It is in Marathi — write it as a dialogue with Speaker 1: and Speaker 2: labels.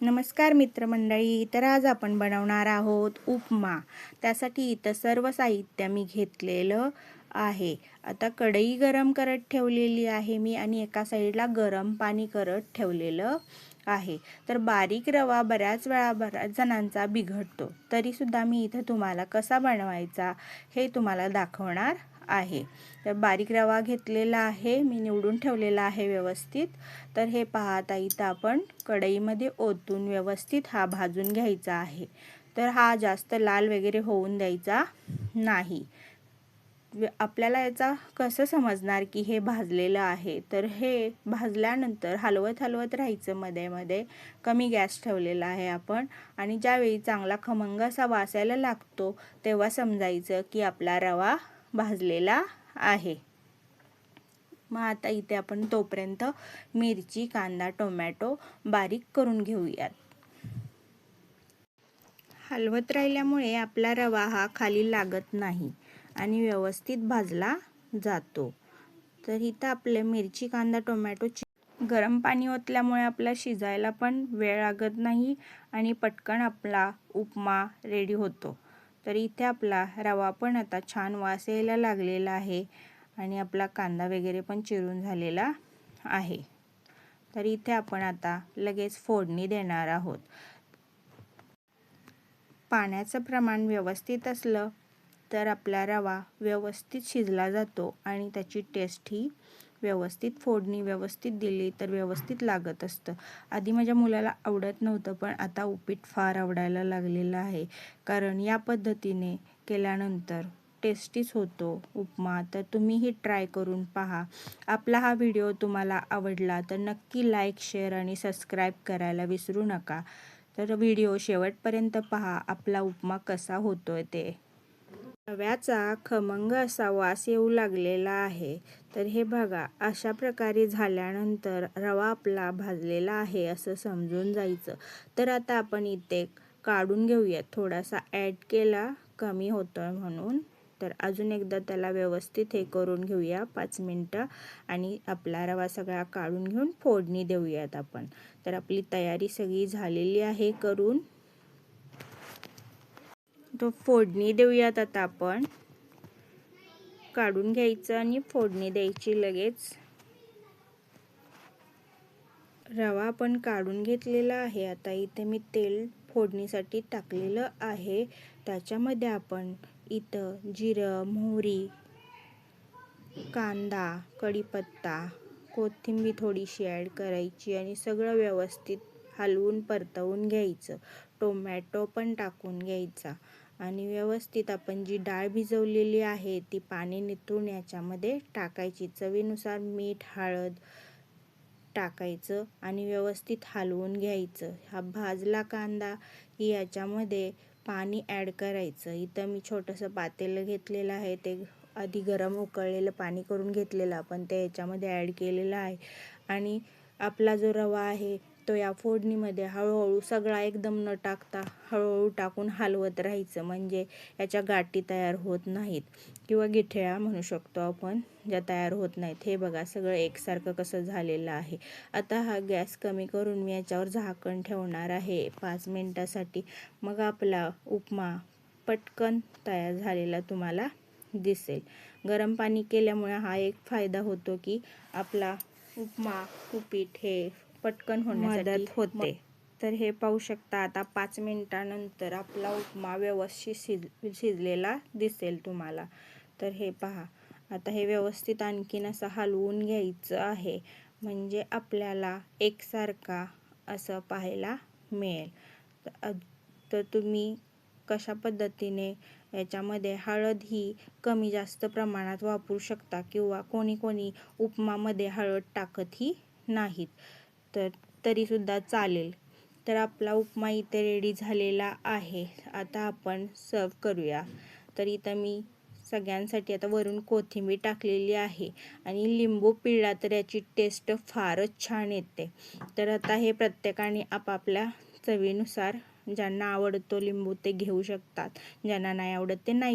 Speaker 1: नमस्कार मित्रमंडळी तर आज आपण बनवणार आहोत उपमा. त्यासाठी इथं सर्व साहित्य मी घेतलेलं आहे. आता कढई गरम करत ठेवलेली आहे मी आणि एका साईडला गरम पाणी करत ठेवलेलं आहे. तर बारीक रवा बऱ्याच वेळा बऱ्याच जणांचा बिघडतो. तरीसुद्धा मी इथं तुम्हाला कसा बनवायचा हे तुम्हाला दाखवणार आहे. तर बारीक रवा घेतलेला आहे. मी निवडून ठेवलेला आहे व्यवस्थित. तर हे पाहता इथं आपण कढईमध्ये ओतून व्यवस्थित हा भाजून घ्यायचा आहे. तर हा जास्त लाल वगैरे होऊन द्यायचा नाही. आपल्याला याचा कसं समजणार की हे भाजलेलं आहे? तर हे भाजल्यानंतर हलवत हलवत राहायचं मध्ये मध्ये. कमी गॅस ठेवलेला आहे आपण. आणि ज्यावेळी चांगला खमंग असा वासायला लागतो तेव्हा समजायचं की आपला रवा भाजलेला आहे. मग आता इथे आपण तोपर्यंत मिरची कांदा टोमॅटो बारीक करून घेऊयात. हलवत राहिल्यामुळे आपला रवा हा खाली लागत नाही आणि व्यवस्थित भाजला जातो. तर इथं आपले मिरची कांदा टोमॅटो गरम पाणी ओतल्यामुळे आपला शिजायला पण वेळ लागत नाही आणि पटकन आपला उपमा रेडी होतो. तर इथे आपला रवा पण आता छान वास यायला लागलेला आहे आणि आपला कांदा वगैरे पण चिरून झालेला आहे. तर इथे आपण आता लगेच फोडणी देणार आहोत. पाण्याचं प्रमाण व्यवस्थित असलं तर आपला रवा व्यवस्थित शिजला जातो आणि त्याची टेस्ट ही व्यवस्थित फोडणी व्यवस्थित दिली तर व्यवस्थित लागत असतं. आधी माझ्या मुलाला आवडत नव्हतं पण आता उपीट फार आवडायला लागलेलं आहे. कारण या पद्धतीने केल्यानंतर टेस्टीच होतो उपमा. तर तुम्हीही ट्राय करून पहा. आपला हा व्हिडिओ तुम्हाला आवडला तर नक्की लाईक शेअर आणि सबस्क्राईब करायला विसरू नका. तर व्हिडिओ शेवटपर्यंत पहा आपला उपमा कसा होतोय ते. रव्याचा खमंग असा वास येऊ लागलेला आहे. तर हे बघा अशा प्रकारे झाल्यानंतर रवा आपला भाजलेला आहे असं समजून जायचं. तर आता आपण इथे काढून घेऊयात. थोडासा ॲड केला कमी होतोय म्हणून. तर अजून एकदा त्याला व्यवस्थित हे करून घेऊया पाच मिनटं. आणि आपला रवा सगळा काढून घेऊन फोडणी देऊयात आपण. तर आपली तयारी सगळी झालेली आहे करून. तो फोडणी देऊयात आता आपण. काढून घ्यायचं आणि फोडणी द्यायची लगेच. रवा आपण काढून घेतलेला आहे. आता इथे मी तेल फोडणीसाठी टाकलेलं आहे. त्याच्यामध्ये आपण इथं जिरं मोहरी कांदा कढीपत्ता कोथिंबीर थोडीशी ॲड करायची आणि सगळं व्यवस्थित हलवून परतवून घ्यायचं. टोमॅटो पण टाकून घ्यायचा. आणि व्यवस्थित आपण जी डाळ भिजवलेली आहे ती पाणी निथळून याच्यामध्ये टाकायची. चवीनुसार मीठ हळद टाकायचं आणि व्यवस्थित हलवून घ्यायचं. हा भाजला कांदा की याच्यामध्ये पाणी ॲड करायचं. इथं मी छोटंसं पातेलं घेतलेलं आहे. ते आधी गरम उकळलेलं पाणी करून घेतलेलं आपण ते याच्यामध्ये ॲड केलेलं आहे. आणि आपला जो रवा आहे तो या फोडणीमध्ये हळूहळू सगळा एकदम न टाकता हळूहळू टाकून हलवत राहायचं. म्हणजे याच्या गाठी तयार होत नाहीत. किंवा गिठळ्या म्हणू शकतो आपण ज्या तयार होत नाहीत. हे बघा सगळं एकसारखं कसं झालेलं आहे. आता हा गॅस कमी करून मी याच्यावर झाकण ठेवणार आहे. पाच मिनटासाठी. मग आपला उपमा पटकन तयार झालेला तुम्हाला दिसेल. गरम पाणी केल्यामुळे हा एक फायदा होतो की आपला उपमा उपीट हे पटकन होण्यासाठी मदत होते. तर हे पाहू शकता आता पाच मिनिटानंतर आपला उपमा व्यवस्थित शिज शिजलेला दिसेल तुम्हाला. तर हे पहा. आता हे व्यवस्थित आणखीन असं हलवून घ्यायचं आहे. म्हणजे आपल्याला एकसारखा असं पाहायला मिळेल. तर तुम्ही कशा पद्धतीने याच्यामध्ये हळद ही कमी जास्त प्रमाणात वापरू शकता किंवा कोणी कोणी उपमामध्ये हळद टाकतही नाहीत. तर तरीसुद्धा चालेल. तर आपला उपमा इथे रेडी झालेला आहे. आता आपण सर्व करूया. तर इथं मी सगळ्यांसाठी आता वरून कोथिंबीर टाकलेली आहे आणि लिंबू पिळला तर याची टेस्ट फारच छान येते. तर आता हे प्रत्येकाने आपापल्या चवीनुसार ज्यांना आवडतो लिंबू ते घेऊ शकतात. ज्यांना नाही आवडत ते नाही